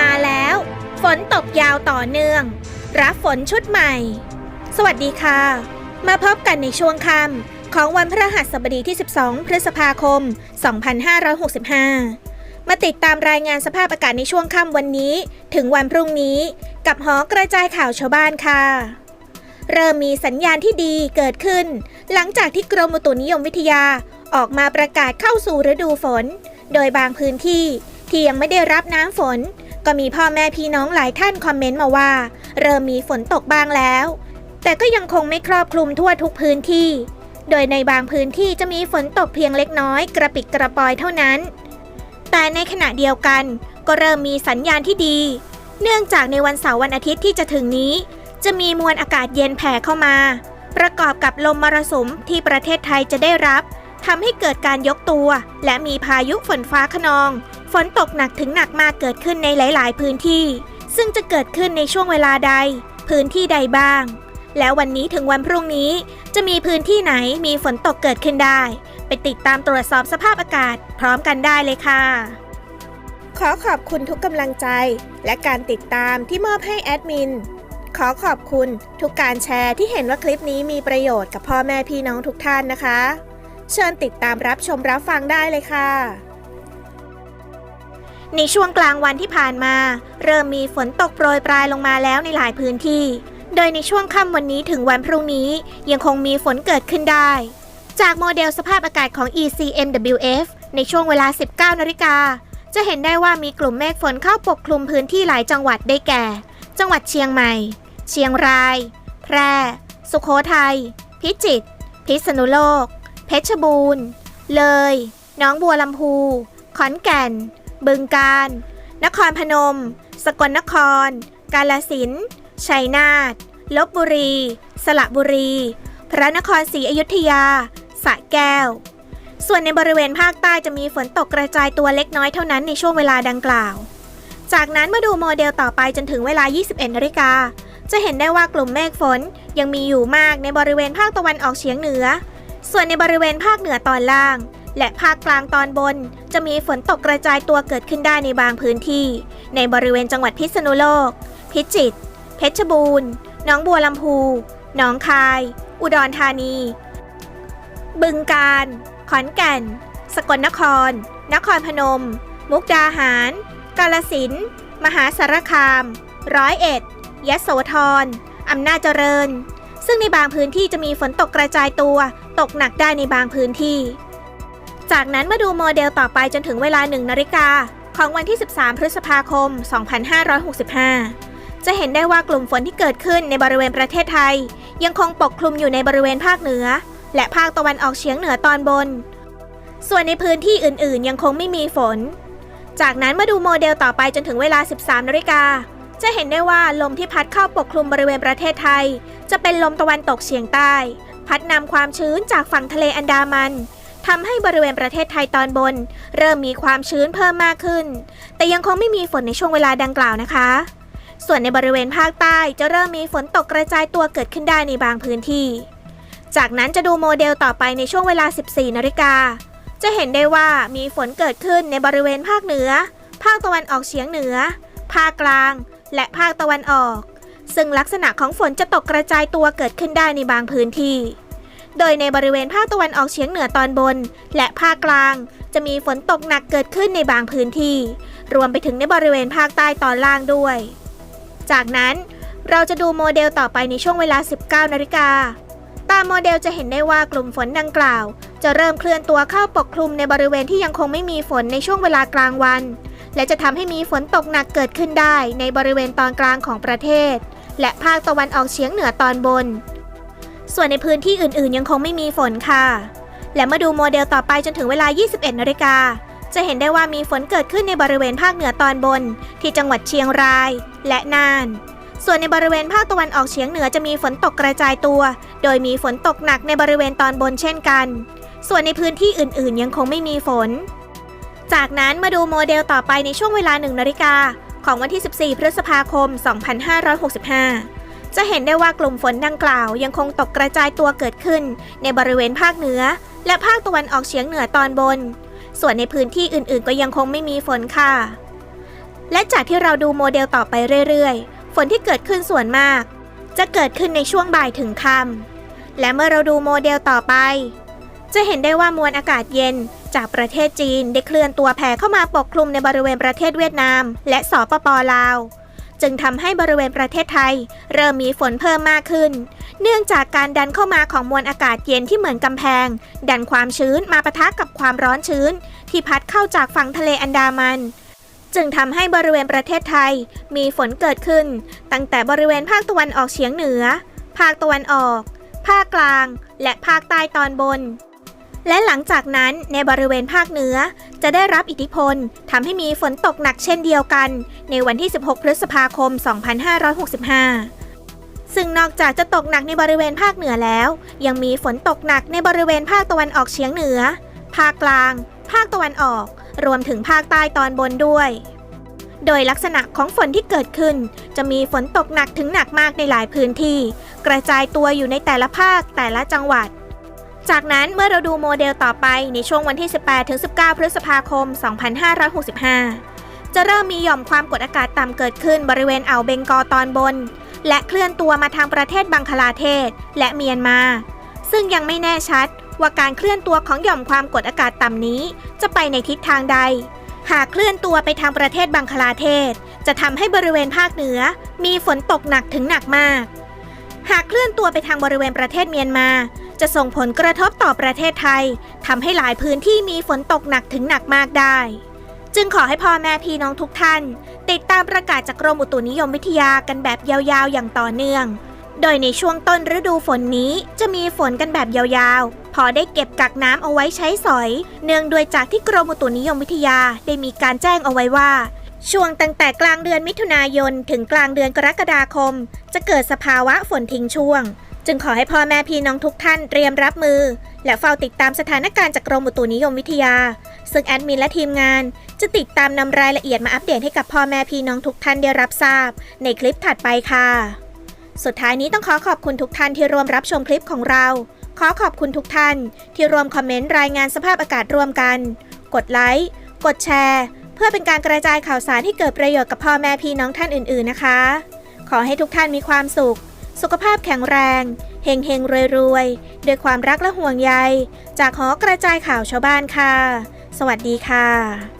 มาแล้ว ฝนตกยาวต่อเนื่อง รับฝนชุดใหม่ สวัสดีค่ะ มาพบกันในช่วงค่ำของวันพฤหัสบดีที่ 12 พฤษภาคม 2565 มาติดตามรายงานสภาพอากาศในช่วงค่ำวันนี้ ถึงวันพรุ่งนี้กับหอกระจายข่าวชาวบ้านค่ะเริ่มมีสัญญาณที่ดีเกิดขึ้น หลังจากที่กรมอุตุนิยมวิทยาออกมาประกาศเข้าสู่ฤดูฝน โดยบางพื้นที่ที่ยังไม่ได้รับน้ำฝน ก็มีพ่อแม่พี่น้องหลายท่านคอมเมนต์มาว่า เริ่มมีฝนตกบ้างแล้ว แต่ก็ยังคงไม่ครอบคลุมทั่วทุกพื้นที่ โดยในบางพื้นที่จะมีฝนตกเพียงเล็กน้อยกระปิดกระปอยเท่านั้น แต่ในขณะเดียวกันก็เริ่มมีสัญญาณที่ดี เนื่องจากในวันเสาร์วันอาทิตย์ที่จะถึงนี้ จะมีมวลอากาศเย็นแผ่เข้ามา ประกอบกับลมมรสุมที่ประเทศไทยจะได้รับทำให้เกิดการยกตัว และมีพายุฝนฟ้าขนอง ฝนตกหนักถึงหนักมากเกิดขึ้นในหลาย ๆ พื้นที่ ซึ่งจะเกิดขึ้นในช่วงเวลาใด พื้นที่ใดบ้าง แล้ววันนี้ถึงวันพรุ่งนี้ จะมีพื้นที่ไหนมีฝนตกเกิดขึ้นได้ ไปติดตามตรวจสอบสภาพอากาศ พร้อมกันได้เลยค่ะ ขอขอบคุณทุกกำลังใจ และการติดตามที่มอบให้แอดมินขอขอบคุณทุกการแชร์ที่เห็นว่าคลิปนี้มีประโยชน์กับพ่อแม่พี่น้องทุกท่านนะคะ เชิญติดตามรับชมรับฟังได้เลยค่ะ ในช่วงกลางวันที่ผ่านมา เริ่มมีฝนตกโปรยปลายลงมาแล้วในหลายพื้นที่ โดยในช่วงค่ำวันนี้ถึงวันพรุ่งนี้ยังคงมีฝนเกิดขึ้นได้ จากโมเดลสภาพอากาศของ ECMWF ในช่วงเวลา 19นาฬิกาจะเห็นได้ว่ามีกลุ่มเมฆฝนเข้าปกคลุมพื้นที่หลายจังหวัดได้แก่ จังหวัดเชียงใหม่ เชียงราย แพร่ สุโขทัย พิจิตร พิษณุโลก เพชรบูรณ์ เลย น้องบัวลำพู ขอนแก่น บึงกาฬนครพนม สกลนคร กาลสินชัยนาทลบบุรี สระบุรี พระนครศรีอยุธยาสระแก้ว ส่วนในบริเวณภาคใต้จะมีฝนตกกระจายตัวเล็กน้อยเท่านั้นในช่วงเวลาดังกล่าว จากนั้นมาดูโมเดลต่อไปจนถึงเวลา 21นาฬิกา จะเห็นได้ว่ากลุ่มเมฆฝนยังมีอยู่มากในบริเวณภาคตะวันออกเฉียงเหนือ ส่วนในบริเวณภาคเหนือตอนล่าง และภาคกลางตอนบน จะมีฝนตกกระจายตัวเกิดขึ้นได้ในบางพื้นที่ ในบริเวณจังหวัดพิษณุโลก พิจิตร เพชรบูรณ์ หนองบัวลำพู หนองคาย อุดรธานี บึงกาฬ ขอนแก่น สกลนคร นครพนม มุกดาหาร กาลสินธุ์มหาสารคาม ร้อยเอ็ด ยะโสธร อำนาจเจริญ ซึ่งในบางพื้นที่จะมีฝนตกกระจายตัว ตกหนักได้ในบางพื้นที่ จากนั้นมาดูโมเดลต่อไปจนถึงเวลา 1นาฬิกาของวันที่ 13 พฤษภาคม 2565 จะเห็นได้ว่ากลุ่มฝนที่เกิดขึ้นในบริเวณประเทศไทย ยังคงปกคลุมอยู่ในบริเวณภาคเหนือ และภาคตะวันออกเฉียงเหนือตอนบน ส่วนในพื้นที่อื่นๆ ยังคงไม่มีฝน จากนั้นมาดูโมเดลต่อไปจนถึงเวลา 13นาฬิกาจะเห็นได้ว่าลมที่พัดเข้าปกคลุมบริเวณประเทศไทย จะเป็นลมตะวันตกเฉียงใต้ พัดนำความชื้นจากฝั่งทะเลอันดามัน ทำให้บริเวณประเทศไทยตอนบน เริ่มมีความชื้นเพิ่มมากขึ้น แต่ยังคงไม่มีฝนในช่วงเวลาดังกล่าวนะคะ ส่วนในบริเวณภาคใต้จะเริ่มมีฝนตกกระจายตัวเกิดขึ้นได้ในบางพื้นที่ จากนั้นจะดูโมเดลต่อไปในช่วงเวลา 14นาฬิกาจะเห็นได้ว่ามีฝนเกิดขึ้นในบริเวณภาคเหนือ ภาคตะวันออกเฉียงเหนือ ภาคกลาง และภาคตะวันออก ซึ่งลักษณะของฝนจะตกกระจายตัวเกิดขึ้นได้ในบางพื้นที่ โดยในบริเวณภาคตะวันออกเฉียงเหนือตอนบน และภาคกลาง จะมีฝนตกหนักเกิดขึ้นในบางพื้นที่ รวมไปถึงในบริเวณภาคใต้ตอนล่างด้วย จากนั้นเราจะดูโมเดลต่อไปในช่วงเวลา 19นาฬิกาตามโมเดลจะเห็นได้ว่ากลุ่มฝนดังกล่าว จะเริ่มเคลื่อนตัวเข้าปกคลุมในบริเวณที่ยังคงไม่มีฝนในช่วงเวลากลางวัน และจะทำให้มีฝนตกหนักเกิดขึ้นได้ในบริเวณตอนกลางของประเทศ และภาคตะวันออกเฉียงเหนือตอนบน ส่วนในพื้นที่อื่นๆ ยังคงไม่มีฝนค่ะ และมาดูโมเดลต่อไปจนถึงเวลา 21 นาฬิกา จะเห็นได้ว่ามีฝนเกิดขึ้นในบริเวณภาคเหนือตอนบน ที่จังหวัดเชียงราย และน่าน ส่วนในบริเวณภาคตะวันออกเฉียงเหนือจะมีฝนตกกระจายตัว โดยมีฝนตกหนักในบริเวณตอนบนเช่นกัน ส่วนในพื้นที่อื่นๆ ยังคงไม่มีฝน จากนั้นมาดูโมเดลต่อไปในช่วงเวลา1นาฬิกาของวันที่ 14 พฤษภาคม 2565 จะเห็นได้ว่ากลุ่มฝนดังกล่าวยังคงตกกระจายตัวเกิดขึ้น ในบริเวณภาคเหนือ และภาคตะวันออกเฉียงเหนือตอนบน ส่วนในพื้นที่อื่นๆ ก็ยังคงไม่มีฝนค่ะ และจากที่เราดูโมเดลต่อไปเรื่อยๆ ฝนที่เกิดขึ้นส่วนมาก จะเกิดขึ้นในช่วงบ่ายถึงค่ำและเมื่อเราดูโมเดลต่อไป จะเห็นได้ว่ามวลอากาศเย็นจากประเทศจีนได้เคลื่อนตัวแผ่เข้ามาปกคลุมในบริเวณประเทศเวียดนาม และสปปลาว จึงทำให้บริเวณประเทศไทย เริ่มมีฝนเพิ่มมากขึ้น เนื่องจากการดันเข้ามาของมวลอากาศเย็นที่เหมือนกำแพง ดันความชื้นมาปะทะกับความร้อนชื้น ที่พัดเข้าจากฝั่งทะเลอันดามัน จึงทำให้บริเวณประเทศไทย มีฝนเกิดขึ้น ตั้งแต่บริเวณภาคตะวันออกเฉียงเหนือ ภาคตะวันออก ภาคกลาง และภาคใต้ตอนบนและหลังจากนั้นในบริเวณภาคเหนือ จะได้รับอิทธิพลทำให้มีฝนตกหนักเช่นเดียวกัน ในวันที่ 16 พฤษภาคม 2565 ซึ่งนอกจากจะตกหนักในบริเวณภาคเหนือแล้ว ยังมีฝนตกหนักในบริเวณภาคตะวันออกเฉียงเหนือ ภาคกลาง ภาคตะวันออก รวมถึงภาคใต้ตอนบนด้วยโดยลักษณะของฝนที่เกิดขึ้น จะมีฝนตกหนักถึงหนักมากในหลายพื้นที่ กระจายตัวอยู่ในแต่ละภาคแต่ละจังหวัด จากนั้นเมื่อเราดูโมเดลต่อไปในช่วงวันที่ 18-19 พฤษภาคม 2565 จะเริ่มมีหย่อมความกดอากาศต่ำเกิดขึ้นบริเวณอ่าวเบงกอตอนบน และเคลื่อนตัวมาทางประเทศบังคลาเทศและเมียนมา ซึ่งยังไม่แน่ชัดว่าการเคลื่อนตัวของหย่อมความกดอากาศต่ำนี้ จะไปในทิศทางใด หากเคลื่อนตัวไปทางประเทศบังคลาเทศ จะทำให้บริเวณภาคเหนือ มีฝนตกหนักถึงหนักมาก หากเคลื่อนตัวไปทางบริเวณประเทศเมียนมา จะส่งผลกระทบต่อประเทศไทยทำให้หลายพื้นที่มีฝนตกหนักถึงหนักมากได้ จึงขอให้พ่อแม่พี่น้องทุกท่าน ติดตามประกาศจากกรมอุตุนิยมวิทยากันแบบยาวๆ อย่างต่อเนื่อง โดยในช่วงต้นฤดูฝนนี้จะมีฝนกันแบบยาวๆ พอได้เก็บกักน้ำเอาไว้ใช้สอย เนื่องด้วยจากที่กรมอุตุนิยมวิทยาได้มีการแจ้งเอาไว้ว่าช่วงตั้งแต่กลางเดือนมิถุนายน ถึงกลางเดือนกรกฎาคม จะเกิดสภาวะฝนทิ้งช่วง จึงขอให้พ่อแม่พี่น้องทุกท่านเตรียมรับมือ และเฝ้าติดตามสถานการณ์จากกรมอุตุนิยมวิทยา ซึ่งแอดมินและทีมงาน จะติดตามนำรายละเอียดมาอัปเดตให้กับพ่อแม่พี่น้องทุกท่านได้รับทราบ ในคลิปถัดไปค่ะ สุดท้ายนี้ต้องขอขอบคุณทุกท่านที่ร่วมรับชมคลิปของเรา ขอขอบคุณทุกท่าน ที่ร่วมคอมเมนต์รายงานสภาพอากาศร่วมกัน กดไลค์กดแชร์ เพื่อเป็นการกระจายข่าวสารที่เกิดประโยชน์กับพ่อแม่พี่น้องท่านอื่น ๆนะคะ ขอให้ทุกท่านมีความสุข สุขภาพแข็งแรงเฮงเฮงรวยรวยๆ ด้วยความรักและห่วงใย จากหอกระจายข่าวชาวบ้านค่ะ สวัสดีค่ะ